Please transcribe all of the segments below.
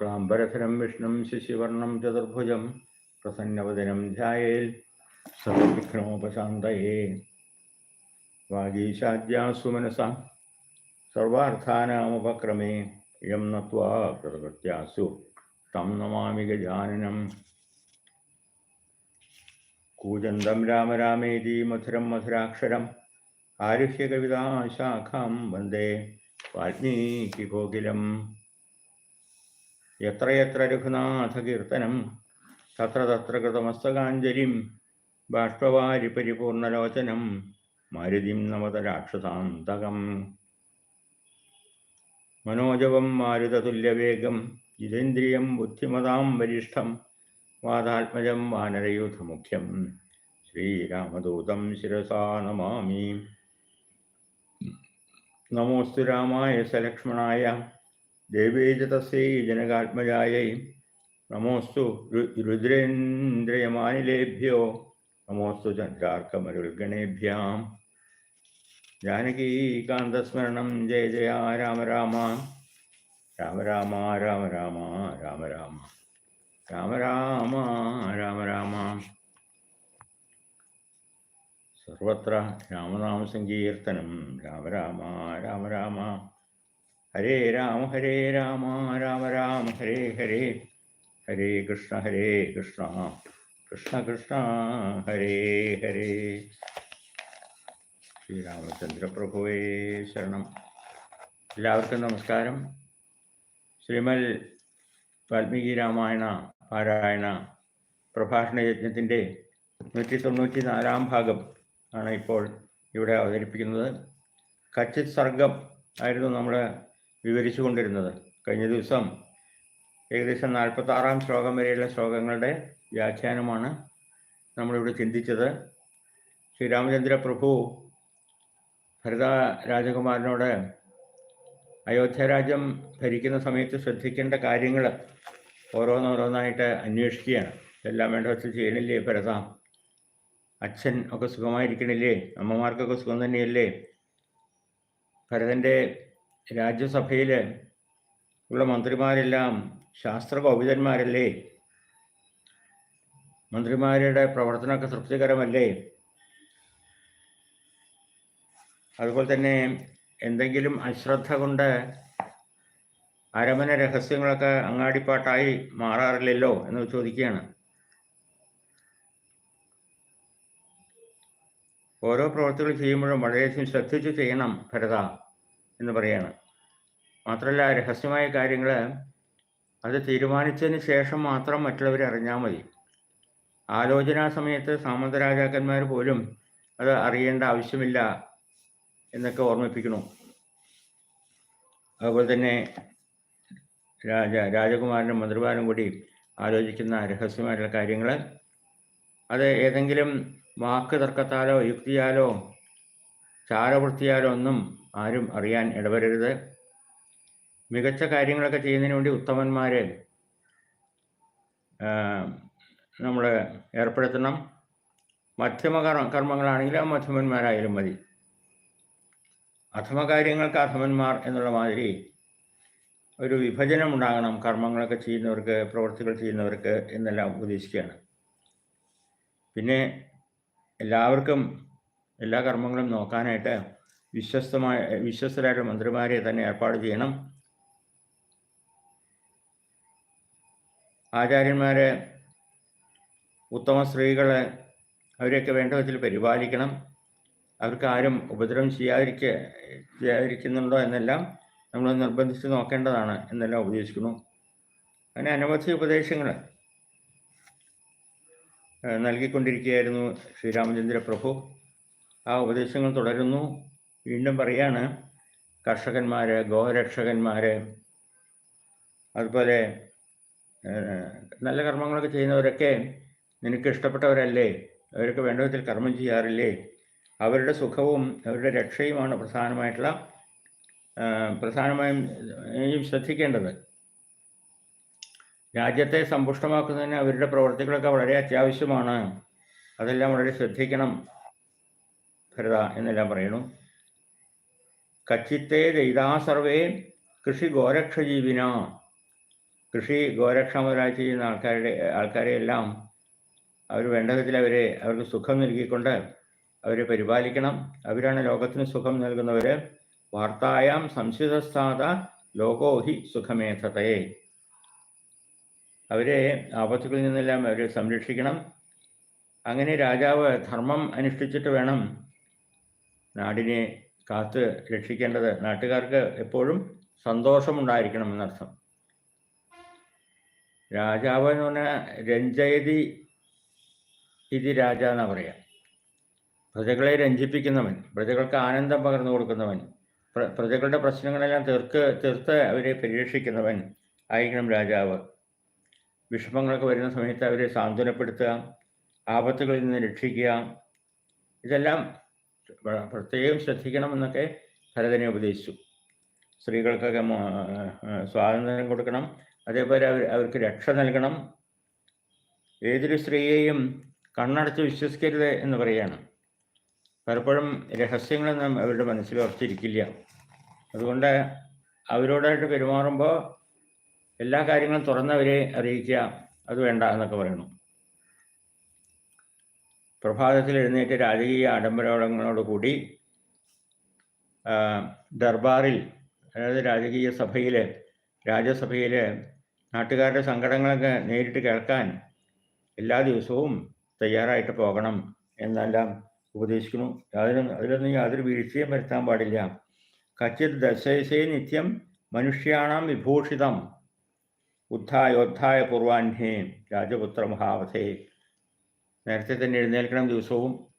ശുക്ലാംബരധരം വിഷ്ണു ശിശിവർണം ചതുർഭുജം പ്രസന്നവദനം ധ്യായേൽ സർവവിഘ്നോപശാന്തയേ. വാഗീശാദ്യാസുമനസ സർവാർത്ഥാനാമുപക്രമേ യം നത്വാ കൃതകൃത്യാസു തം നമാമി ഗജാനനം. കൂജന്തം രാമരാമേതി മധുരം മധുരാക്ഷരം ആരുഹ്യ കവിതാശാഖാം വന്ദേ വാൽമീകി കോകിലം എത്ര രഘുനാഥ കീർത്തനം തത്ര തത്ര കൃതമസ്തകാഞ്ജലിം ബാഷ്പവാരി പരിപൂർണലോചനം മരുതിം നവത രാക്ഷസാന്തകം മനോജവം മാരുതതുല്യവേഗം. ജിതേന്ദ്രിയം ബുദ്ധിമതാം വരിഷ്ഠം വാതാത്മജം വാനരയൂഥമുഖ്യം. ശ്രീരാമദൂതം ശിരസാ നമാമി. നമോസ്തു രാമായ സലക്ഷ്മണായ ദേവീജ തസ്യൈ ജനകാത്മജായൈ നമോസ്തു രു- രുദ്രേന്ദ്രയമാനിലേഭ്യോ നമോസ്തു ചന്ദ്രാർക്കമരുൾഗണേഭ്യാം ജാനകീകാന്തസ്മരണം ജയ ജയ രാമ രാമ രാമ രാമ രാമ രാമ രാമ രാമ രാമ രാമ രാമ രാമ സർവത്ര രാമനാമ സങ്കീർത്തനം രാമ രാമ രാമ രാമ ഹരേ രാമ ഹരേ രാമ രാമ രാമ ഹരേ ഹരേ. ഹരേ കൃഷ്ണ ഹരേ കൃഷ്ണ. കൃഷ്ണ കൃഷ്ണ ഹരേ ഹരേ. ശ്രീരാമചന്ദ്രപ്രഭുവേ ശരണം. എല്ലാവർക്കും നമസ്കാരം. ശ്രീമൽ വാൽമീകി രാമായണ പാരായണ പ്രഭാഷണ യജ്ഞത്തിന്റെ നൂറ്റി തൊണ്ണൂറ്റി നാലാം ഭാഗം ആണ് ഇപ്പോൾ ഇവിടെ അവതരിപ്പിക്കുന്നത്. കച്ചിത് സർഗം ആയിരുന്നു നമ്മൾ വിവരിച്ചു കൊണ്ടിരുന്നത് കഴിഞ്ഞ ദിവസം ഏകദേശം നാൽപ്പത്തി ആറാം ശ്ലോകം വരെയുള്ള ശ്ലോകങ്ങളുടെ വ്യാഖ്യാനമാണ് നമ്മളിവിടെ ചിന്തിച്ചത്. ശ്രീരാമചന്ദ്ര പ്രഭു ഭരത രാജകുമാരനോട് അയോധ്യ രാജ്യം ഭരിക്കുന്ന സമയത്ത് ശ്രദ്ധിക്കേണ്ട കാര്യങ്ങൾ ഓരോന്നോരോന്നായിട്ട് അന്വേഷിക്കുകയാണ്. എല്ലാം വേണ്ട വെച്ച് ചെയ്യണില്ലേ ഭരത? അച്ഛൻ ഒക്കെ സുഖമായിരിക്കണില്ലേ? അമ്മമാർക്കൊക്കെ സുഖം തന്നെയല്ലേ? ഭരതന്റെ രാജ്യസഭയിൽ ഉള്ള മന്ത്രിമാരെല്ലാം ശാസ്ത്ര കൗപിതന്മാരല്ലേ മന്ത്രിമാരുടെ പ്രവർത്തനമൊക്കെ തൃപ്തികരമല്ലേ? അതുപോലെ തന്നെ എന്തെങ്കിലും അശ്രദ്ധ കൊണ്ട് അരമന രഹസ്യങ്ങളൊക്കെ അങ്ങാടിപ്പാട്ടായി മാറാറില്ലല്ലോ എന്ന് ചോദിക്കുകയാണ്. ഓരോ പ്രവർത്തികൾ ചെയ്യുമ്പോഴും വളരെയധികം ശ്രദ്ധിച്ച് ചെയ്യണം ഭരത എന്ന് പറയാണ്. മാത്രമല്ല രഹസ്യമായ കാര്യങ്ങൾ അത് തീരുമാനിച്ചതിന് ശേഷം മാത്രം മറ്റുള്ളവർ അറിഞ്ഞാൽ മതി. ആലോചനാ സമയത്ത് സാമന്ത രാജാക്കന്മാർ പോലും അത് അറിയേണ്ട ആവശ്യമില്ല എന്നൊക്കെ ഓർമ്മിപ്പിക്കണം അതുപോലെ തന്നെ രാജ രാജകുമാരനും മന്ത്രിമാരും കൂടി ആലോചിക്കുന്ന രഹസ്യമായിട്ടുള്ള കാര്യങ്ങൾ അത് ഏതെങ്കിലും വാക്ക് തർക്കത്താലോ യുക്തിയാലോ ചാരവൃത്തിയാലോ ഒന്നും ആരും അറിയാൻ ഇടവരരുത്. മികച്ച കാര്യങ്ങളൊക്കെ ചെയ്യുന്നതിന് വേണ്ടി ഉത്തമന്മാരെ നമ്മൾ ഏർപ്പെടുത്തണം. മധ്യമ കർമ്മ കർമ്മങ്ങളാണെങ്കിൽ ആ മധ്യമന്മാരായാലും മതി. അധമകാര്യങ്ങൾക്ക് അധമന്മാർ എന്നുള്ള മാതിരി ഒരു വിഭജനം ഉണ്ടാകണം കർമ്മങ്ങളൊക്കെ ചെയ്യുന്നവർക്ക് പ്രവൃത്തികൾ ചെയ്യുന്നവർക്ക് എന്നെല്ലാം ഉപദേശിക്കുകയാണ് പിന്നെ എല്ലാവർക്കും എല്ലാ കർമ്മങ്ങളും നോക്കാനായിട്ട് വിശ്വസ്തമായ വിശ്വസ്തരായ മന്ത്രിമാരെ തന്നെ ഏർപ്പാട് ചെയ്യണം. ആചാര്യന്മാരെ ഉത്തമ സ്ത്രീകളെ അവരെയൊക്കെ വേണ്ട വിധത്തിൽ പരിപാലിക്കണം. അവർക്ക് ആരും ഉപദ്രവം ചെയ്യാതിരിക്ക ചെയ്യാതിരിക്കുന്നുണ്ടോ എന്നെല്ലാം നമ്മൾ നിർബന്ധിച്ച് നോക്കേണ്ടതാണ് എന്നെല്ലാം ഉപദേശിക്കുന്നു. അങ്ങനെ അനവധി ഉപദേശങ്ങൾ നൽകിക്കൊണ്ടിരിക്കുകയായിരുന്നു ശ്രീരാമചന്ദ്ര പ്രഭു ആ ഉപദേശങ്ങൾ തുടരുന്നു. വീണ്ടും പറയാണ് കർഷകന്മാർ ഗോരക്ഷകന്മാർ അതുപോലെ നല്ല കർമ്മങ്ങളൊക്കെ ചെയ്യുന്നവരൊക്കെ നിനക്ക് ഇഷ്ടപ്പെട്ടവരല്ലേ? അവരൊക്കെ വേണ്ട വിധത്തിൽ കർമ്മം ചെയ്യാറില്ലേ? അവരുടെ സുഖവും അവരുടെ രക്ഷയുമാണ് പ്രധാനമായിട്ടുള്ള പ്രധാനമായും ശ്രദ്ധിക്കേണ്ടത്. രാജ്യത്തെ സമ്പുഷ്ടമാക്കുന്നതിന് അവരുടെ പ്രവർത്തികളൊക്കെ വളരെ അത്യാവശ്യമാണ്. അതെല്ലാം വളരെ ശ്രദ്ധിക്കണം ഭരത എന്നെല്ലാം പറയണു കച്ചിത്തെ ദൈതാ സർവേ കൃഷി ഗോരക്ഷജീവിന കൃഷി ഗോരക്ഷ മുതലായി ചെയ്യുന്ന ആൾക്കാരുടെ ആൾക്കാരെ എല്ലാം അവർ വേണ്ട വിധത്തിൽ അവരെ അവർക്ക് സുഖം നൽകിക്കൊണ്ട് അവരെ പരിപാലിക്കണം. അവരാണ് ലോകത്തിന് സുഖം നൽകുന്നവർ വാർത്തായാം സംശുതസ്ഥാത ലോകോഹി സുഖമേധതയെ. അവരെ ആപത്തുകളിൽ നിന്നെല്ലാം അവരെ സംരക്ഷിക്കണം. അങ്ങനെ രാജാവ് ധർമ്മം അനുഷ്ഠിച്ചിട്ട് വേണം നാടിനെ കാത്ത് രക്ഷിക്കേണ്ടത്. നാട്ടുകാർക്ക് എപ്പോഴും സന്തോഷമുണ്ടായിരിക്കണം എന്നർത്ഥം. രാജാവ് എന്ന് പറഞ്ഞാൽ രഞ്ജയതി ഇത് രാജ എന്നാ പറയാ. പ്രജകളെ രഞ്ജിപ്പിക്കുന്നവൻ പ്രജകൾക്ക് ആനന്ദം പകർന്നു കൊടുക്കുന്നവൻ പ്ര- പ്രജകളുടെ പ്രശ്നങ്ങളെല്ലാം തീർക്ക് തീർത്ത് അവരെ പരിരക്ഷിക്കുന്നവൻ ആയിരിക്കണം രാജാവ്. വിഷമങ്ങളൊക്കെ വരുന്ന സമയത്ത് അവരെ സാന്ത്വനപ്പെടുത്തുക ആപത്തുകളിൽ നിന്ന് രക്ഷിക്കുക. ഇതെല്ലാം പ്ര- പ്രത്യേകം ശ്രദ്ധിക്കണമെന്നൊക്കെ ഭരതനെ ഉപദേശിച്ചു. സ്ത്രീകൾക്കൊക്കെ സ്വാതന്ത്ര്യം കൊടുക്കണം. അതേപോലെ അവർ അവർക്ക് രക്ഷ നൽകണം. ഏതൊരു സ്ത്രീയെയും കണ്ണടച്ച് വിശ്വസിക്കരുത് എന്ന് പറയാണ് പലപ്പോഴും രഹസ്യങ്ങളൊന്നും അവരുടെ മനസ്സിൽ ഉറച്ചിരിക്കില്ല. അതുകൊണ്ട് അവരോടായിട്ട് പെരുമാറുമ്പോൾ എല്ലാ കാര്യങ്ങളും തുറന്നവരെ അറിയിക്കുക അത് വേണ്ട എന്നൊക്കെ പറയണം പ്രഭാതത്തിൽ എഴുന്നേറ്റ് രാജകീയ ആഡംബരങ്ങളോടുകൂടി ദർബാറിൽ അതായത് രാജകീയ സഭയിൽ രാജസഭയിൽ നാട്ടുകാരുടെ സങ്കടങ്ങളൊക്കെ നേരിട്ട് കേൾക്കാൻ എല്ലാ ദിവസവും തയ്യാറായിട്ട് പോകണം എന്നെല്ലാം ഉപദേശിക്കുന്നു. അതിനും അതിലൊന്നും യാതൊരു വീഴ്ചയും വരുത്താൻ പാടില്ല. കച്ചിത് ദശയസേ നിത്യം മനുഷ്യാണാം വിഭൂഷിതം. ഉദ്ധായോദ്ധായ പൂർവാഹ്നേ രാജപുത്ര മഹാവധേ. നേരത്തെ തന്നെ എഴുന്നേൽക്കണം ദിവസവും.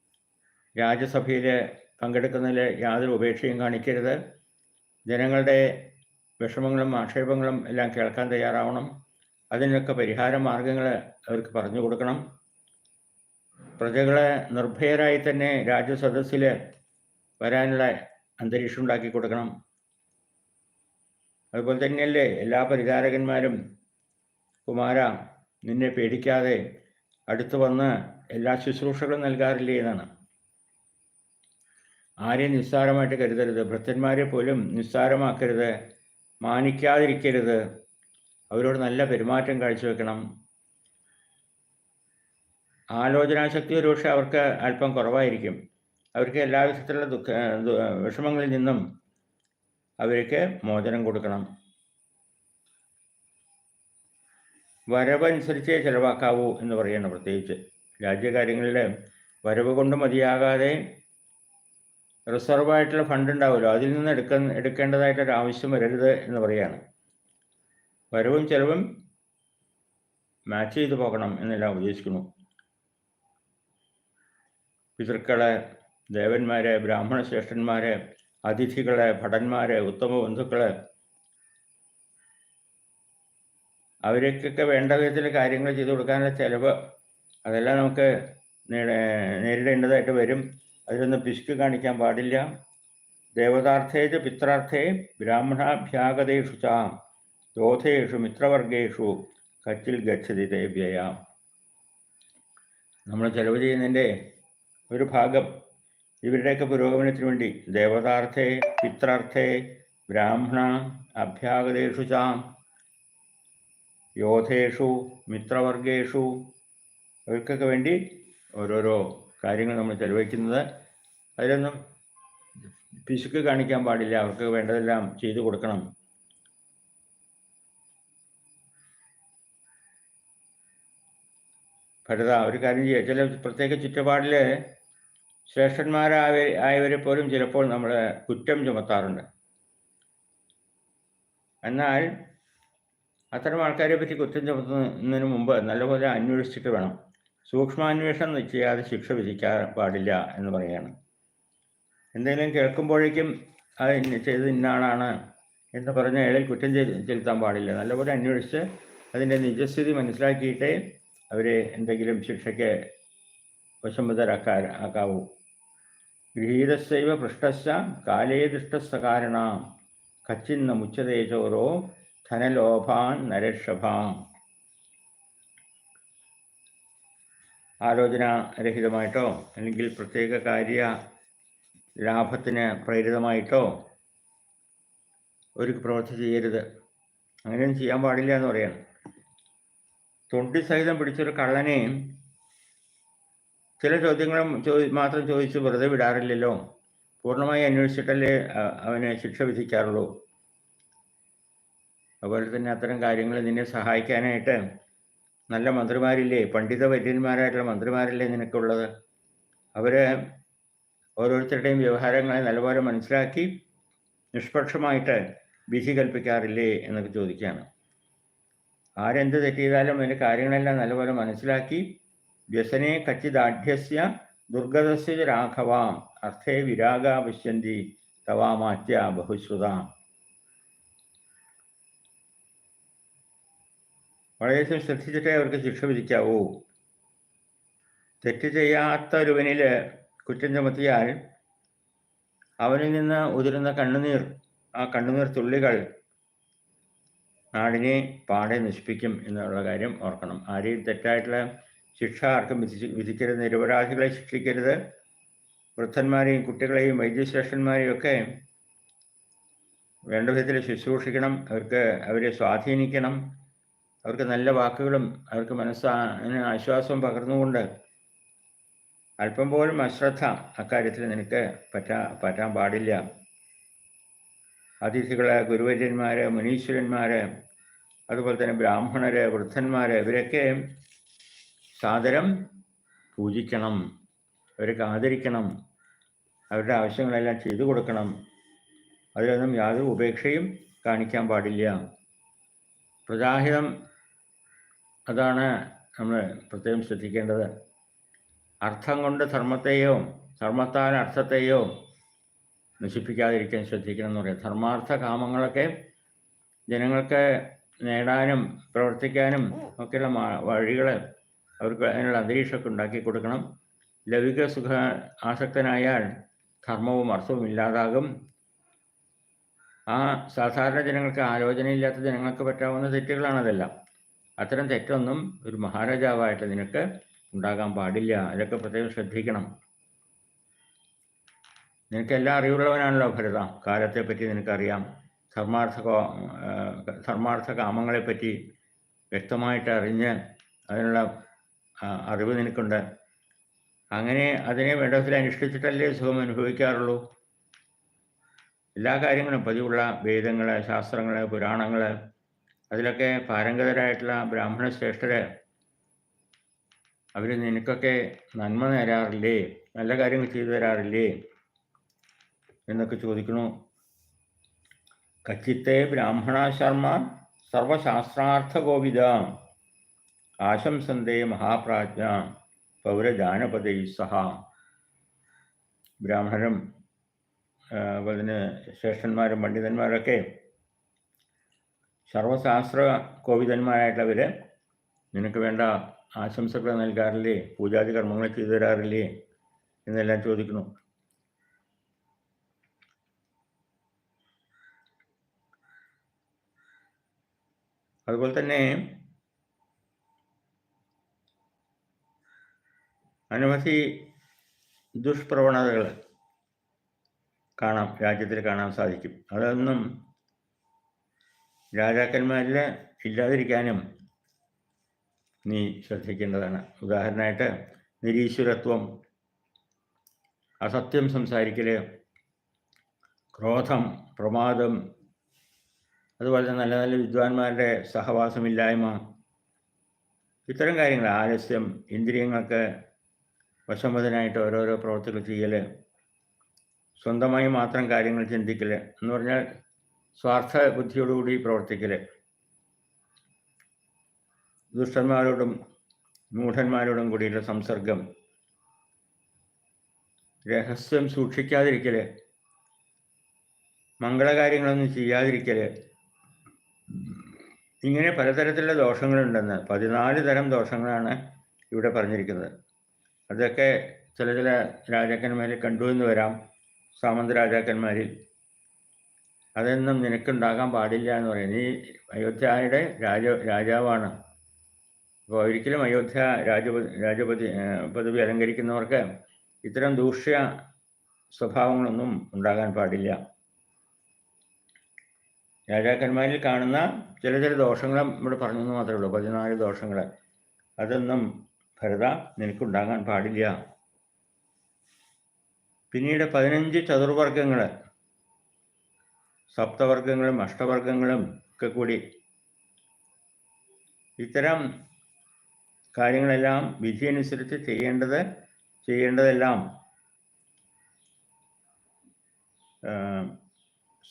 രാജ്യസഭയിൽ പങ്കെടുക്കുന്നതിൽ യാതൊരു ഉപേക്ഷയും കാണിക്കരുത്. ജനങ്ങളുടെ വിഷമങ്ങളും ആക്ഷേപങ്ങളും എല്ലാം കേൾക്കാൻ തയ്യാറാവണം. അതിനൊക്കെ പരിഹാര മാർഗങ്ങൾ അവർക്ക് പറഞ്ഞു കൊടുക്കണം. പ്രജകളെ നിർഭയരായി തന്നെ രാജ്യസദസ്സിൽ വരാനുള്ള അന്തരീക്ഷം ഉണ്ടാക്കി കൊടുക്കണം. അതുപോലെ തന്നെയല്ലേ എല്ലാ പരിചാരകന്മാരും കുമാര നിന്നെ പേടിക്കാതെ അടുത്തു വന്ന് എല്ലാ ശുശ്രൂഷകളും നൽകാറില്ലേ എന്നാണ്. ആരെയും നിസ്സാരമായിട്ട് കരുതരുത്. ഭൃത്യന്മാരെ പോലും നിസ്സാരമാക്കരുത്. മാനിക്കാതിരിക്കരുത്. അവരോട് നല്ല പെരുമാറ്റം കാഴ്ചവെക്കണം ആലോചനാശക്തി ഒരുപക്ഷെ അവർക്ക് അല്പം കുറവായിരിക്കും. അവർക്ക് എല്ലാവിധത്തിലുള്ള ദുഃഖ വിഷമങ്ങളിൽ നിന്നും അവർക്ക് മോചനം കൊടുക്കണം. വരവനുസരിച്ചേ ചെലവാക്കാവൂ എന്ന് പറയണം പ്രത്യേകിച്ച്. രാജ്യകാര്യങ്ങളിൽ വരവ് കൊണ്ട് മതിയാകാതെ റിസർവായിട്ടുള്ള ഫണ്ട് ഉണ്ടാവുമല്ലോ. അതിൽ നിന്ന് എടുക്ക എടുക്കേണ്ടതായിട്ടൊരു ആവശ്യം വരരുത് എന്ന് പറയാണ് വരവും ചെലവും മാച്ച് ചെയ്തു പോകണം എന്നെല്ലാം ഉദ്ദേശിക്കുന്നു. പിതൃക്കളെ ദേവന്മാരെ ബ്രാഹ്മണ ശ്രേഷ്ഠന്മാരെ അതിഥികളെ ഭടന്മാരെ ഉത്തമ ബന്ധുക്കളെ അവർക്കൊക്കെ വേണ്ട വിധത്തിൽ കാര്യങ്ങൾ ചെയ്തു കൊടുക്കാനുള്ള ചിലവ് അതെല്ലാം നമുക്ക് നേരിടേണ്ടതായിട്ട് വരും. അതിലൊന്നും പിശുക്ക് കാണിക്കാൻ പാടില്ല. ദേവതാർത്ഥേജ പിത്രാർത്ഥേ ബ്രാഹ്മണാഭ്യാഗതേഷു ചാം ദോധേഷു മിത്രവർഗേഷു കച്ചിൽ ഗച്ഛതി ദേവ്യയാം. നമ്മൾ ചെലവ് ചെയ്യുന്നതിന്റെ ഒരു ഭാഗം ഇവരുടെയൊക്കെ പുരോഗമനത്തിന് വേണ്ടി ദേവതാർത്ഥേ പിത്രാർത്ഥേ ബ്രാഹ്മണ അഭ്യാഗതേഷു ചാം യോധേഷു മിത്രവർഗേഷു അവർക്കൊക്കെ വേണ്ടി ഓരോരോ കാര്യങ്ങൾ നമ്മൾ ചെലവഴിക്കുന്നത്. അതിലൊന്നും പിശുക്ക് കാണിക്കാൻ പാടില്ല. അവർക്ക് വേണ്ടതെല്ലാം ചെയ്തു കൊടുക്കണം. ഭരത ഒരു കാര്യം ചെയ്യുക ചില പ്രത്യേക ചുറ്റുപാടിൽ ശ്രേഷ്ഠന്മാരായ ആയവരെ പോലും ചിലപ്പോൾ നമ്മൾ കുറ്റം ചുമത്താറുണ്ട്. എന്നാൽ അത്തരം ആൾക്കാരെ പറ്റി കുറ്റം ചുമത്തുന്നതിന് മുമ്പ് നല്ലപോലെ അന്വേഷിച്ചിട്ട് വേണം. സൂക്ഷ്മാന്വേഷണം ചെയ്യാതെ ശിക്ഷ വിധിക്കാൻ പാടില്ല എന്ന് പറയുകയാണ് എന്തെങ്കിലും കേൾക്കുമ്പോഴേക്കും അത് ചെയ്ത് ഇന്നാളാണ് എന്ന് പറഞ്ഞ അയാളിൽ കുറ്റം ചെലുത്താൻ പാടില്ല. നല്ലപോലെ അന്വേഷിച്ച് അതിന്റെ നിജസ്ഥിതി മനസ്സിലാക്കിയിട്ടേ അവരെ എന്തെങ്കിലും ശിക്ഷയ്ക്ക് വശംബദ്ധരാക്കാൻ ആക്കാവൂ ഗൃഹീതശൈവ പൃഷ്ടശ കാലേ ദൃഷ്ടസകാരണ കച്ചിന്ന മുച്ചതേ ചോരോ ധനലോഭാൻ നരഷഭാം. ആലോചനാരഹിതമായിട്ടോ അല്ലെങ്കിൽ പ്രത്യേക കാര്യ ലാഭത്തിന് പ്രേരിതമായിട്ടോ ഒരു പ്രവൃത്തി ചെയ്യരുത്. അങ്ങനെയൊന്നും ചെയ്യാൻ പാടില്ല എന്ന് പറയാണ് തൊണ്ടി സഹിതം പിടിച്ചൊരു കള്ളനെ ചില ചോദ്യങ്ങളും ചോദി മാത്രം ചോദിച്ച് വെറുതെ വിടാറില്ലല്ലോ. പൂർണമായി അന്വേഷിച്ചിട്ടല്ലേ അവന് ശിക്ഷ വിധിക്കാറുള്ളൂ. അതുപോലെ തന്നെ അത്തരം കാര്യങ്ങൾ നിന്നെ സഹായിക്കാനായിട്ട് നല്ല മന്ത്രിമാരില്ലേ? പണ്ഡിത വൈദ്യന്മാരായിട്ടുള്ള മന്ത്രിമാരില്ലേ നിനക്കുള്ളത്? അവർ ഓരോരുത്തരുടെയും വ്യവഹാരങ്ങളെ നല്ലപോലെ മനസ്സിലാക്കി നിഷ്പക്ഷമായിട്ട് വിധി കൽപ്പിക്കാറില്ലേ എന്നൊക്കെ ചോദിക്കുകയാണ്. ആരെന്ത് തെറ്റിയതാലും അതിന്റെ കാര്യങ്ങളെല്ലാം നല്ലപോലെ മനസ്സിലാക്കി വ്യസനെ കച്ചിദാഢ്യസ്യ ദുർഗതസ്യ രാഘവാം. അർത്ഥേ വിരാഗാവശ്യന്തി ബഹുശ്രുതാം ബഹുശ്രുത. വളരെയധികം ശ്രദ്ധിച്ചിട്ടേ അവർക്ക് ശിക്ഷ വിധിക്കാവൂ. തെറ്റ് ചെയ്യാത്ത ഒരുവനിൽ കുറ്റം ചുമത്തിയാൽ അവനിൽ നിന്ന് ഉതിരുന്ന കണ്ണുനീർ ആ കണ്ണുനീർ തുള്ളികൾ നാടിനെ പാടെ നശിപ്പിക്കും എന്നുള്ള കാര്യം ഓർക്കണം. ആരെയും തെറ്റായിട്ടുള്ള ശിക്ഷ ആർക്കും വിധിച്ച് വിധിക്കരുത് നിരപരാധികളെ ശിക്ഷിക്കരുത്. വൃദ്ധന്മാരെയും കുട്ടികളെയും വൈദ്യശ്രേഷ്ഠന്മാരെയും ഒക്കെ വേണ്ട വിധത്തിൽ ശുശ്രൂഷിക്കണം. അവർക്ക് അവരെ സ്വാധീനിക്കണം. അവർക്ക് നല്ല വാക്കുകളും അവർക്ക് മനസ്സിന് ആശ്വാസവും പകർന്നുകൊണ്ട് അല്പം പോലും അശ്രദ്ധ അക്കാര്യത്തിൽ നിനക്ക് പറ്റാ പറ്റാൻ പാടില്ല. അതിഥികളെ ഗുരുവര്യന്മാർ മുനീശ്വരന്മാർ അതുപോലെ തന്നെ ബ്രാഹ്മണര് വൃദ്ധന്മാർ ഇവരൊക്കെ സാദരം പൂജിക്കണം അവരൊക്കെ ആദരിക്കണം അവരുടെ ആവശ്യങ്ങളെല്ലാം ചെയ്തു കൊടുക്കണം. അതിലൊന്നും യാതൊരു ഉപേക്ഷയും കാണിക്കാൻ പാടില്ല. പ്രജാഹിതം അതാണ് നമ്മൾ പ്രത്യേകം ശ്രദ്ധിക്കേണ്ടത്. അർത്ഥം കൊണ്ട് ധർമ്മത്തെയോ ധർമ്മത്താൽ അർത്ഥത്തെയോ നശിപ്പിക്കാതിരിക്കാൻ ശ്രദ്ധിക്കണം എന്ന് പറയാം. ധർമാർത്ഥ കാമങ്ങളൊക്കെ ജനങ്ങൾക്ക് നേടാനും പ്രവർത്തിക്കാനും ഒക്കെയുള്ള വഴികൾ അവർക്ക് അതിനുള്ള അന്തരീക്ഷമൊക്കെ ഉണ്ടാക്കി കൊടുക്കണം. ലൗകിക സുഖ ആസക്തനായാൽ ധർമ്മവും അർത്ഥവും ഇല്ലാതാകും. ആ സാധാരണ ജനങ്ങൾക്ക് ആലോചനയില്ലാത്ത ജനങ്ങൾക്ക് പറ്റാവുന്ന തെറ്റുകളാണതെല്ലാം അത്തരം തെറ്റൊന്നും ഒരു മഹാരാജാവായിട്ട് നിനക്ക് ഉണ്ടാകാൻ പാടില്ല. അതൊക്കെ പ്രത്യേകം ശ്രദ്ധിക്കണം. നിനക്ക് എല്ലാം അറിവുള്ളവനാണല്ലോ ഭരത കാലത്തെപ്പറ്റി നിനക്കറിയാം. ധർമാർത്ഥ ധർമാർത്ഥ കാമങ്ങളെപ്പറ്റി വ്യക്തമായിട്ട് അറിഞ്ഞ് അതിനുള്ള അറിവ് നിനക്കുണ്ട്. അങ്ങനെ അതിനെ വേണ്ട വിധത്തിൽ അനുഷ്ഠിച്ചിട്ടല്ലേ സുഖം അനുഭവിക്കാറുള്ളൂ? എല്ലാ കാര്യങ്ങളും പതിവുള്ള വേദങ്ങൾ ശാസ്ത്രങ്ങൾ പുരാണങ്ങൾ അതിലൊക്കെ പാരംഗതരായിട്ടുള്ള ബ്രാഹ്മണ ശ്രേഷ്ഠര് അവർ നിനക്കൊക്കെ നന്മ നേരാറില്ലേ? നല്ല കാര്യങ്ങൾ ചെയ്തു തരാറില്ലേ? എന്നൊക്കെ ചോദിക്കണു കച്ചിത്തെ ബ്രാഹ്മണ ശർമ്മ സർവശാസ്ത്രാർത്ഥ ഗോവിത ആശംസന്തേ മഹാപ്രാജ്ഞ. പൗരജാനപതൈ സഹ. ബ്രാഹ്മണരും തന്നെ ശ്രേഷ്ഠന്മാരും പണ്ഡിതന്മാരൊക്കെ സർവശാസ്ത്ര കോവിതന്മാരായിട്ടുള്ളവർ നിനക്ക് വേണ്ട ആശംസകൾ നൽകാറില്ലേ? പൂജാതി കർമ്മങ്ങൾ ചെയ്തു തരാറില്ലേ? എന്നെല്ലാം ചോദിക്കുന്നു. അതുപോലെ തന്നെ അനവധി ദുഷ്പ്രവണതകൾ കാണാം രാജ്യത്തിൽ കാണാൻ സാധിക്കും. അതൊന്നും രാജാക്കന്മാരിൽ ഇല്ലാതിരിക്കാനും നീ ശ്രദ്ധിക്കേണ്ടതാണ്. ഉദാഹരണമായിട്ട് നിരീശ്വരത്വം അസത്യം സംസാരിക്കൽ ക്രോധം പ്രമാദം അതുപോലെ തന്നെ നല്ല നല്ല വിദ്വാൻമാരുടെ സഹവാസമില്ലായ്മ ഇത്തരം കാര്യങ്ങൾ ആലസ്യം ഇന്ദ്രിയങ്ങൾക്ക് വശംവദനായിട്ട് ഓരോരോ പ്രവർത്തികൾ ചെയ്യൽ സ്വന്തമായി മാത്രം കാര്യങ്ങൾ ചിന്തിക്കൽ എന്ന് പറഞ്ഞാൽ സ്വാർത്ഥ ബുദ്ധിയോടുകൂടി പ്രവർത്തിക്കൽ ദുഷ്ടന്മാരോടും മൂഢന്മാരോടും കൂടിയുള്ള സംസർഗം. രഹസ്യം സൂക്ഷിക്കാതിരിക്കൽ മംഗളകാര്യങ്ങളൊന്നും ചെയ്യാതിരിക്കൽ ഇങ്ങനെ പലതരത്തിലുള്ള ദോഷങ്ങളുണ്ടെന്ന് പതിനാല് തരം ദോഷങ്ങളാണ് ഇവിടെ പറഞ്ഞിരിക്കുന്നത്. അതൊക്കെ ചില ചില രാജാക്കന്മാരിൽ കണ്ടു എന്ന് വരാം. സാമന്ത രാജാക്കന്മാരിൽ അതൊന്നും നിനക്കുണ്ടാകാൻ പാടില്ല എന്ന് പറയും. നീ അയോധ്യയുടെ രാജ രാജാവാണ്. അപ്പോൾ ഒരിക്കലും അയോധ്യ രാജപതി രാജപതി പദവി അലങ്കരിക്കുന്നവർക്ക് ഇത്തരം ദൂഷ്യ സ്വഭാവങ്ങളൊന്നും ഉണ്ടാകാൻ പാടില്ല. രാജാക്കന്മാരിൽ കാണുന്ന ചില ചില ദോഷങ്ങളും ഇവിടെ പറഞ്ഞു എന്ന് മാത്രമേ ഉള്ളൂ. പതിനാല് ദോഷങ്ങൾ. അതൊന്നും ഭരത നിനക്കുണ്ടാകാൻ പാടില്ല. പിന്നീട് പതിനഞ്ച് ചതുർവർഗങ്ങൾ സപ്തവർഗങ്ങളും അഷ്ടവർഗങ്ങളും ഒക്കെ കൂടി ഇത്തരം കാര്യങ്ങളെല്ലാം വിധിയനുസരിച്ച് ചെയ്യേണ്ടത് ചെയ്യേണ്ടതെല്ലാം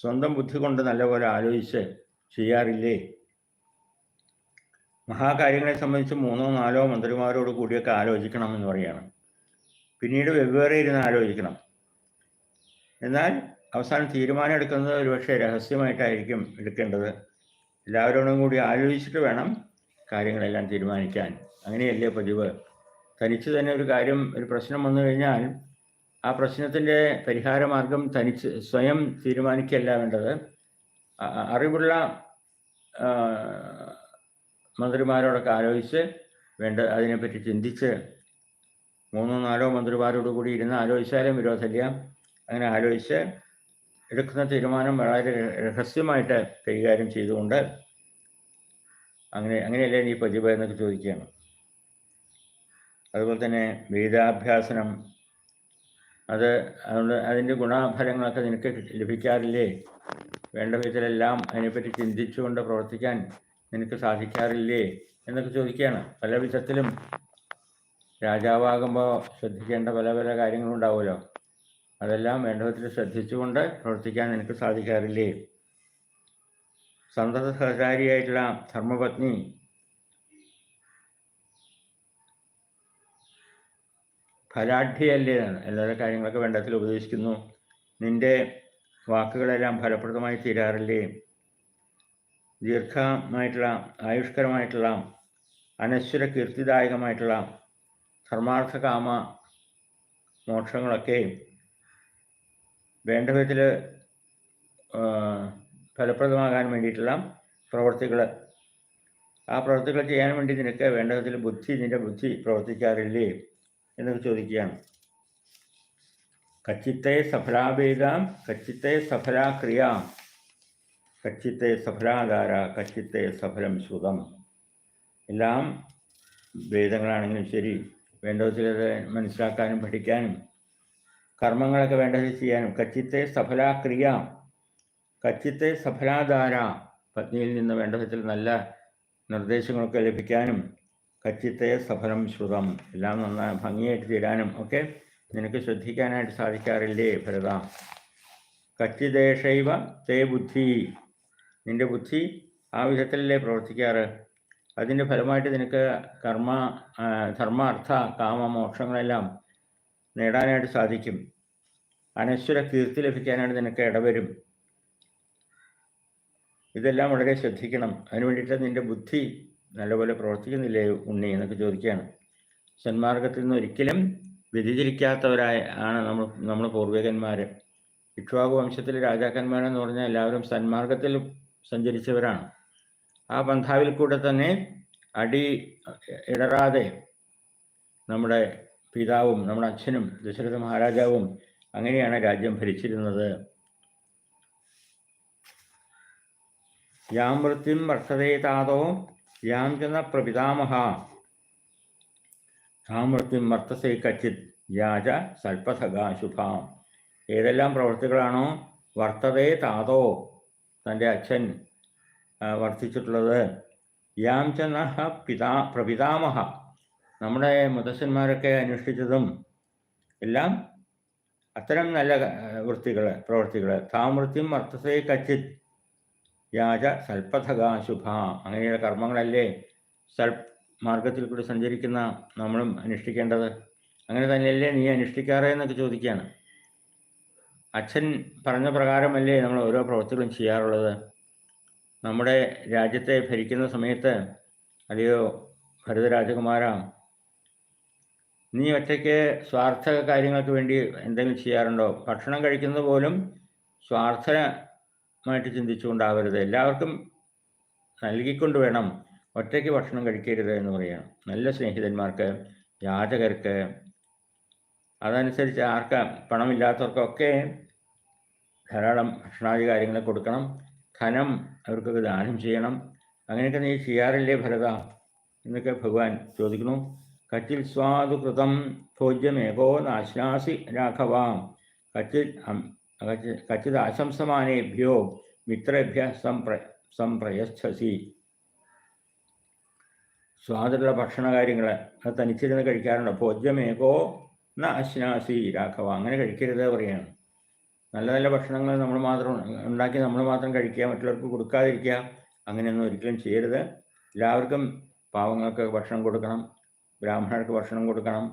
സ്വന്തം ബുദ്ധി കൊണ്ട് നല്ലപോലെ ആലോചിച്ച് ചെയ്യാറില്ലേ? മഹാകാര്യങ്ങളെ സംബന്ധിച്ച് മൂന്നോ നാലോ മന്ത്രിമാരോട് കൂടിയൊക്കെ ആലോചിക്കണം എന്ന് പറയാണ്. പിന്നീട് വെവ്വേറെ ഇരുന്ന് ആലോചിക്കണം. എന്നാൽ അവസാനം തീരുമാനം എടുക്കുന്നത് ഒരുപക്ഷെ രഹസ്യമായിട്ടായിരിക്കും എടുക്കേണ്ടത്. എല്ലാവരോടും കൂടി ആലോചിച്ചിട്ട് വേണം കാര്യങ്ങളെല്ലാം തീരുമാനിക്കാൻ. അങ്ങനെയല്ലേ പതിവ്? തനിച്ച് തന്നെ ഒരു കാര്യം ഒരു പ്രശ്നം വന്നു കഴിഞ്ഞാൽ ആ പ്രശ്നത്തിന്റെ പരിഹാരമാർഗം തനിച്ച് സ്വയം തീരുമാനിക്കുകയല്ല വേണ്ടത്. അറിവുള്ള മന്ത്രിമാരോടൊക്കെ ആലോചിച്ച് വേണ്ട അതിനെപ്പറ്റി ചിന്തിച്ച് മൂന്നോ നാലോ മന്ത്രിമാരോട് കൂടി ഇരുന്ന് ആലോചിച്ചാലും വിരോധമില്ല. അങ്ങനെ ആലോചിച്ച് എടുക്കുന്ന തീരുമാനം വളരെ രഹസ്യമായിട്ട് കൈകാര്യം ചെയ്തുകൊണ്ട് അങ്ങനെ അങ്ങനെയല്ലേ നീ പതിവ് എന്നൊക്കെ ചോദിക്കുകയാണ്. അതുപോലെ തന്നെ വേദാഭ്യാസനം. അത് അതുകൊണ്ട് അതിന്റെ ഗുണഫലങ്ങളൊക്കെ നിനക്ക് ലഭിക്കാറില്ലേ? വേണ്ട വിധത്തിലെല്ലാം അതിനെപ്പറ്റി ചിന്തിച്ചുകൊണ്ട് പ്രവർത്തിക്കാൻ നിനക്ക് സാധിക്കാറില്ലേ? എന്നൊക്കെ ചോദിക്കുകയാണ്. പല വിധത്തിലും രാജാവാകുമ്പോൾ ശ്രദ്ധിക്കേണ്ട പല പല കാര്യങ്ങളുണ്ടാവുമല്ലോ. അതെല്ലാം വേണ്ട വിധത്തിൽ ശ്രദ്ധിച്ചുകൊണ്ട് പ്രവർത്തിക്കാൻ നിനക്ക് സാധിക്കാറില്ലേ? സന്തത സഹചാരിയായിട്ടുള്ള ധർമ്മപത്നി ഫലാഢ്യയല്ലേ എല്ലാ കാര്യങ്ങളൊക്കെ വേണ്ടത്തിൽ ഉപദേശിക്കുന്നു. നിന്റെ വാക്കുകളെല്ലാം ഫലപ്രദമായി തീരാറില്ലേ? ദീർഘമായിട്ടുള്ള ആയുഷ്കരമായിട്ടുള്ള അനശ്വര കീർത്തിദായകമായിട്ടുള്ള ധർമാർത്ഥകാമ മോക്ഷങ്ങളൊക്കെ വേണ്ട വിധത്തിൽ ഫലപ്രദമാകാൻ വേണ്ടിയിട്ടുള്ള പ്രവർത്തികൾ ആ പ്രവർത്തികൾ ചെയ്യാൻ വേണ്ടി നിനക്ക് വേണ്ട വിധത്തിൽ ബുദ്ധി നിന്റെ ബുദ്ധി പ്രവർത്തിക്കാറില്ലേ എന്നൊക്കെ ചോദിക്കുകയാണ്. കച്ചിത്തെ സഫലാഭേദാം കച്ചിത്തെ സഫലാക്രിയ. കച്ചിത്തെ സഫലാകാര കച്ചിത്തെ സഫലം സുഖം എല്ലാം വേദങ്ങളാണെങ്കിലും ശരി. വേണ്ട വിധത്തിൽ മനസ്സിലാക്കാനും പഠിക്കാനും കർമ്മങ്ങളൊക്കെ വേണ്ടത് ചെയ്യാനും. കച്ചിത്തെ സഫലാക്രിയ കച്ചിത്തെ സഫലാധാര പത്നിയിൽ നിന്ന് വേണ്ട വിധത്തിൽ നല്ല നിർദ്ദേശങ്ങളൊക്കെ ലഭിക്കാനും കച്ചിത്തെ സഫലം ശ്രുതം എല്ലാം നന്നായി ഭംഗിയായിട്ട് തീരാനും ഒക്കെ നിനക്ക് ശ്രദ്ധിക്കാനായിട്ട് സാധിക്കാറില്ലേ ഭരത? കച്ചിദേശൈവ തേ ബുദ്ധി. നിന്റെ ബുദ്ധി ആ വിധത്തിലല്ലേ പ്രവർത്തിക്കാറ്? അതിന്റെ ഫലമായിട്ട് നിനക്ക് കർമ്മ ധർമാർത്ഥ കാമ മോക്ഷങ്ങളെല്ലാം നേടാനായിട്ട് സാധിക്കും. അനശ്വര കീർത്തി ലഭിക്കാനായിട്ട് നിനക്ക് ഇടവരും. ഇതെല്ലാം വളരെ ശ്രദ്ധിക്കണം. അതിനു വേണ്ടിയിട്ട് നിന്റെ ബുദ്ധി നല്ലപോലെ പ്രവർത്തിക്കുന്നില്ലേ ഉണ്ണി എന്നൊക്കെ ചോദിക്കുകയാണ്. സന്മാർഗത്തിൽ നിന്ന് ഒരിക്കലും വ്യതിചരിക്കാത്തവരായ ആണ് നമ്മൾ നമ്മൾ പൂർവികന്മാർ ഇക്ഷ്വാകു വംശത്തിലെ രാജാക്കന്മാരെന്ന് പറഞ്ഞാൽ എല്ലാവരും സന്മാർഗത്തിൽ സഞ്ചരിച്ചവരാണ്. ആ പന്ഥാവിൽ കൂടെ തന്നെ അടി ഇടറാതെ നമ്മുടെ പിതാവും നമ്മുടെ അച്ഛനും ദശരഥ മഹാരാജാവും അങ്ങനെയാണ് രാജ്യം ഭരിച്ചിരുന്നത്. യാം വൃത്തിം വർത്തതേ താതോ യാം ചെന്ന പ്രപിതാമഹ. യാം വൃത്തിം വർത്തസേ കച്ചിത് യാച സൽപഥകാശുഭാം ഏതെല്ലാം പ്രവൃത്തികളാണോ വർത്തതേ താതോ തന്റെ അച്ഛൻ വർത്തിച്ചിട്ടുള്ളത്? യാം ചെന്ന പിതാ പ്രപിതാമഹ. നമ്മുടെ മുതസ്സന്മാരൊക്കെ അനുഷ്ഠിച്ചതും എല്ലാം അത്തരം നല്ല വൃത്തികൾ പ്രവൃത്തികൾ താമൃത്യം അർത്ഥത്തെ കച്ചിത് യാച സൽപഥകാശുഭ അങ്ങനെയുള്ള കർമ്മങ്ങളല്ലേ സൽ മാർഗത്തിൽ കൂടി സഞ്ചരിക്കുന്ന നമ്മളും അനുഷ്ഠിക്കേണ്ടത്? അങ്ങനെ തന്നെയല്ലേ നീ അനുഷ്ഠിക്കാറ് എന്നൊക്കെ ചോദിക്കുകയാണ്. അച്ഛൻ പറഞ്ഞ പ്രകാരമല്ലേ നമ്മൾ ഓരോ പ്രവൃത്തികളും ചെയ്യാറുള്ളത്? നമ്മുടെ രാജ്യത്തെ ഭരിക്കുന്ന സമയത്ത് അല്ലയോ ഭരതരാജകുമാര നീ ഒറ്റയ്ക്ക് സ്വാർത്ഥ കാര്യങ്ങൾക്ക് വേണ്ടി എന്തെങ്കിലും ചെയ്യാറുണ്ടോ? ഭക്ഷണം കഴിക്കുന്നത് പോലും സ്വാർത്ഥമായിട്ട് ചിന്തിച്ചുകൊണ്ടാവരുത്. എല്ലാവർക്കും നൽകിക്കൊണ്ട് വേണം ഒറ്റയ്ക്ക് ഭക്ഷണം കഴിക്കരുത് എന്ന് പറയുകയാണ് നല്ല സ്നേഹിതന്മാർക്ക് യാചകർക്ക് അതനുസരിച്ച് ആർക്ക പണമില്ലാത്തവർക്കൊക്കെ ധാരാളം ഭക്ഷണാദി കാര്യങ്ങൾ കൊടുക്കണം. ധനം അവർക്കൊക്കെ ദാനം ചെയ്യണം. അങ്ങനെയൊക്കെ നീ ചെയ്യാറില്ലേ ഭരത? എന്നൊക്കെ ഭഗവാൻ ചോദിക്കുന്നു. കച്ചിൽ സ്വാദുകൃതം ഭോജ്യമേകോ നാശ്നാസി രാഘവാം. കച്ചിൽ കച്ചിത് ആശംസമാനേഭ്യോ മിത്രേഭ്യ സംപ്ര സംപ്രയച്ഛസി സ്വാദുള്ള ഭക്ഷണ കാര്യങ്ങൾ അത് തനിച്ചിരുന്ന് കഴിക്കാറുണ്ട്. ഭോജ്യമേകോ ന അശ്നാസി രാഘവ. അങ്ങനെ കഴിക്കരുത് പറയാണ് നല്ല നല്ല ഭക്ഷണങ്ങൾ നമ്മൾ മാത്രം ഉണ്ടാക്കി നമ്മൾ മാത്രം കഴിക്കുക മറ്റുള്ളവർക്ക് കൊടുക്കാതിരിക്കുക അങ്ങനെയൊന്നും ഒരിക്കലും ചെയ്യരുത്. എല്ലാവർക്കും പാവങ്ങൾക്ക് ഭക്ഷണം കൊടുക്കണം. ബ്രാഹ്മണർക്ക് ഭക്ഷണം കൊടുക്കണം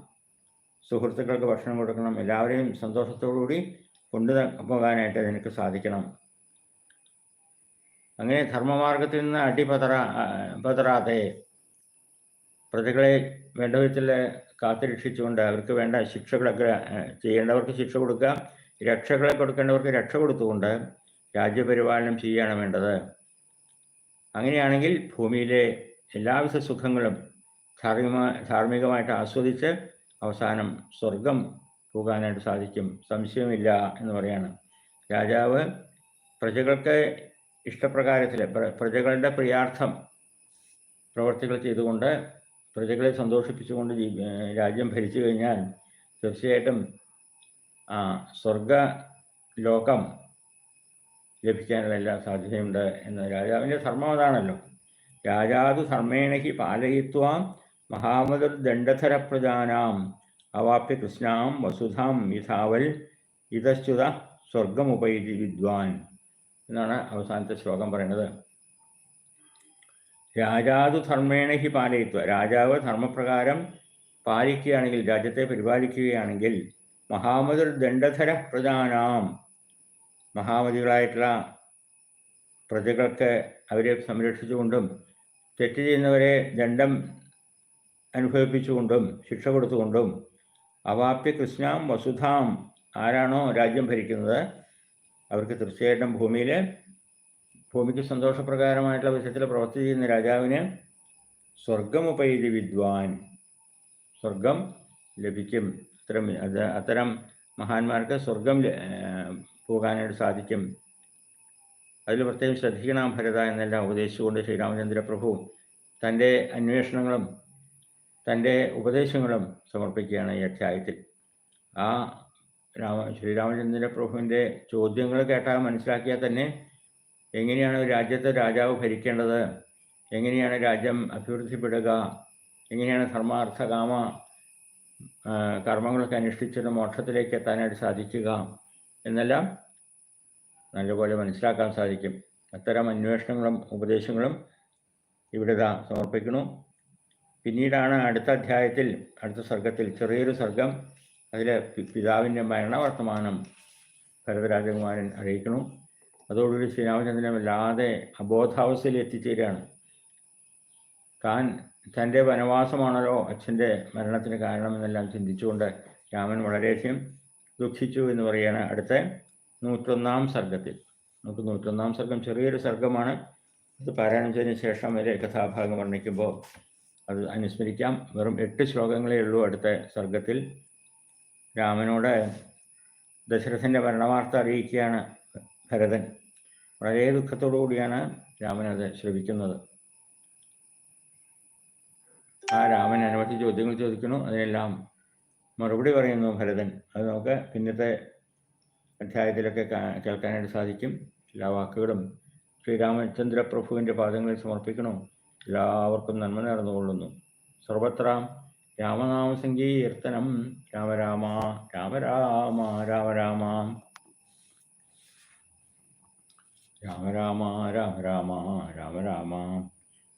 സുഹൃത്തുക്കൾക്ക് ഭക്ഷണം കൊടുക്കണം എല്ലാവരെയും സന്തോഷത്തോടുകൂടി കൊണ്ടു പോകാനായിട്ട് നിനക്ക് സാധിക്കണം. അങ്ങനെ ധർമ്മമാർഗത്തിൽ നിന്ന് അടിപതറാ പതറാതെ പ്രതികളെ വേണ്ട വിധത്തിൽ കാത്തുരക്ഷിച്ചുകൊണ്ട് അവർക്ക് വേണ്ട ശിക്ഷകളൊക്കെ ചെയ്യേണ്ടവർക്ക് ശിക്ഷ കൊടുക്കുക രക്ഷകളെ കൊടുക്കേണ്ടവർക്ക് രക്ഷ കൊടുത്തുകൊണ്ട് രാജ്യപരിപാലനം ചെയ്യുകയാണ് വേണ്ടത്. അങ്ങനെയാണെങ്കിൽ ഭൂമിയിലെ എല്ലാവിധ സുഖങ്ങളും ധാർമ്മിക ധാർമ്മികമായിട്ട് ആസ്വദിച്ച് അവസാനം സ്വർഗം പോകാനായിട്ട് സാധിക്കും. സംശയമില്ല എന്ന് പറയാണ്. രാജാവ് പ്രജകൾക്ക് ഇഷ്ടപ്രകാരത്തിൽ പ്രജകളുടെ പ്രിയാർത്ഥം പ്രവർത്തികൾ ചെയ്തുകൊണ്ട് പ്രജകളെ സന്തോഷിപ്പിച്ചുകൊണ്ട് രാജ്യം ഭരിച്ചു കഴിഞ്ഞാൽ തീർച്ചയായിട്ടും ആ സ്വർഗ ലോകം ലഭിക്കാനുള്ള എല്ലാ സാധ്യതയുണ്ട് എന്ന് രാജാവിന്റെ ധർമ്മം അതാണല്ലോ. രാജാതു ധർമ്മേണഹി പാലയിത്വാം മഹാമതുർദണ്ഡധര പ്രജാനാം അവാപ്യ കൃഷ്ണാം വസുധാം യഥാവൽ ഇതശ്ചുത സ്വർഗമുപൈതി വിദ്വാൻ എന്നാണ് അവസാനത്തെ ശ്ലോകം പറയുന്നത്. രാജാതു ധർമ്മേണ ഹി പാലയിത്വ. രാജാവ് ധർമ്മപ്രകാരം പാലിക്കുകയാണെങ്കിൽ രാജ്യത്തെ പരിപാലിക്കുകയാണെങ്കിൽ മഹാമതിർ ദണ്ഡധര പ്രധാനാം മഹാമതികളായിട്ടുള്ള പ്രജകൾക്ക് അവരെ സംരക്ഷിച്ചുകൊണ്ടും തെറ്റ് ചെയ്യുന്നവരെ ദണ്ഡം അനുഭവിപ്പിച്ചുകൊണ്ടും ശിക്ഷ കൊടുത്തുകൊണ്ടും അവാപ്യ കൃഷ്ണാം വസുധാം ആരാണോ രാജ്യം ഭരിക്കുന്നത് അവർക്ക് തീർച്ചയായിട്ടും ഭൂമിയിൽ ഭൂമിക്ക് സന്തോഷപ്രകാരമായിട്ടുള്ള വിധത്തിൽ പ്രവർത്തി ചെയ്യുന്ന രാജാവിന് സ്വർഗമുപൈതി വിദ്വാൻ. സ്വർഗം ലഭിക്കും. അത്തരം അത് അത്തരം മഹാന്മാർക്ക് സ്വർഗം പോകാനായിട്ട് സാധിക്കും. അതിൽ പ്രത്യേകം ശ്രദ്ധിക്കണം ഭരത എന്നെല്ലാം ഉപദേശിച്ചുകൊണ്ട് ശ്രീരാമചന്ദ്ര പ്രഭു തന്റെ അന്വേഷണങ്ങളും തന്റെ ഉപദേശങ്ങളും സമർപ്പിക്കുകയാണ് ഈ അധ്യായത്തിൽ. ആ രാമ ശ്രീരാമചന്ദ്ര പ്രഭുവിന്റെ ചോദ്യങ്ങൾ കേട്ടാൽ മനസ്സിലാക്കിയാൽ തന്നെ എങ്ങനെയാണ് രാജ്യത്തെ രാജാവ് ഭരിക്കേണ്ടത്? എങ്ങനെയാണ് രാജ്യം അഭിവൃദ്ധിപ്പെടുക? എങ്ങനെയാണ് ധർമാർത്ഥകാമ കർമ്മങ്ങളൊക്കെ അനുഷ്ഠിച്ചിട്ട് മോക്ഷത്തിലേക്ക് എത്താനായിട്ട് സാധിക്കുക എന്നെല്ലാം നല്ലപോലെ മനസ്സിലാക്കാൻ സാധിക്കും. അത്തരം അന്വേഷണങ്ങളും ഉപദേശങ്ങളും ഇവിടെ സമർപ്പിക്കുന്നു. പിന്നീടാണ് അടുത്ത അധ്യായത്തിൽ അടുത്ത സർഗത്തിൽ ചെറിയൊരു സർഗം അതിൽ പിതാവിന്റെ മരണവർത്തമാനം ഭരതരാജകുമാരൻ അറിയിക്കണം അതോടുകൂടി ശ്രീരാമചന്ദ്രൻ വല്ലാതെ അബോധാവസ്ഥയിൽ എത്തിച്ചേരുകയാണ്. താൻ തന്റെ വനവാസമാണല്ലോ അച്ഛന്റെ മരണത്തിന് കാരണമെന്നെല്ലാം ചിന്തിച്ചുകൊണ്ട് രാമൻ വളരെയധികം ദുഃഖിച്ചു എന്ന് പറയുകയാണ് അടുത്ത നൂറ്റൊന്നാം സർഗത്തിൽ നമുക്ക് നൂറ്റൊന്നാം സർഗം ചെറിയൊരു സർഗമാണ് അത് പാരായണം ചെയ്തതിന് ശേഷം വരെ കഥാഭാഗം വർണിക്കുമ്പോൾ അത് അനുസ്മരിക്കാം. വെറും എട്ട് ശ്ലോകങ്ങളേ ഉള്ളൂ അടുത്ത സർഗത്തിൽ രാമനോട് ദശരഥന്റെ മരണവാർത്ത അറിയിക്കുകയാണ് ഭരതൻ. വളരെ ദുഃഖത്തോടു കൂടിയാണ് അത് ശ്രവിക്കുന്നത്. ആ രാമൻ അനവധി ചോദ്യങ്ങൾ ചോദിക്കുന്നു. അതിനെല്ലാം മറുപടി പറയുന്നു ഭരതൻ. അത് നമുക്ക് പിന്നത്തെ അധ്യായത്തിലൊക്കെ കേൾക്കാനായിട്ട് സാധിക്കും. എല്ലാ വാക്കുകളും ശ്രീരാമചന്ദ്ര പ്രഭുവിന്റെ പാദങ്ങളിൽ സമർപ്പിക്കണോ? എല്ലാവർക്കും നന്മ നേർന്നുകൊള്ളുന്നു. സർവത്ര രാമനാമ സങ്കീർത്തനം രാമരാമ രാമരാമ രാമരാമ രാമരാമ രാമരാമ രാമ രാമ രാമ രാമ.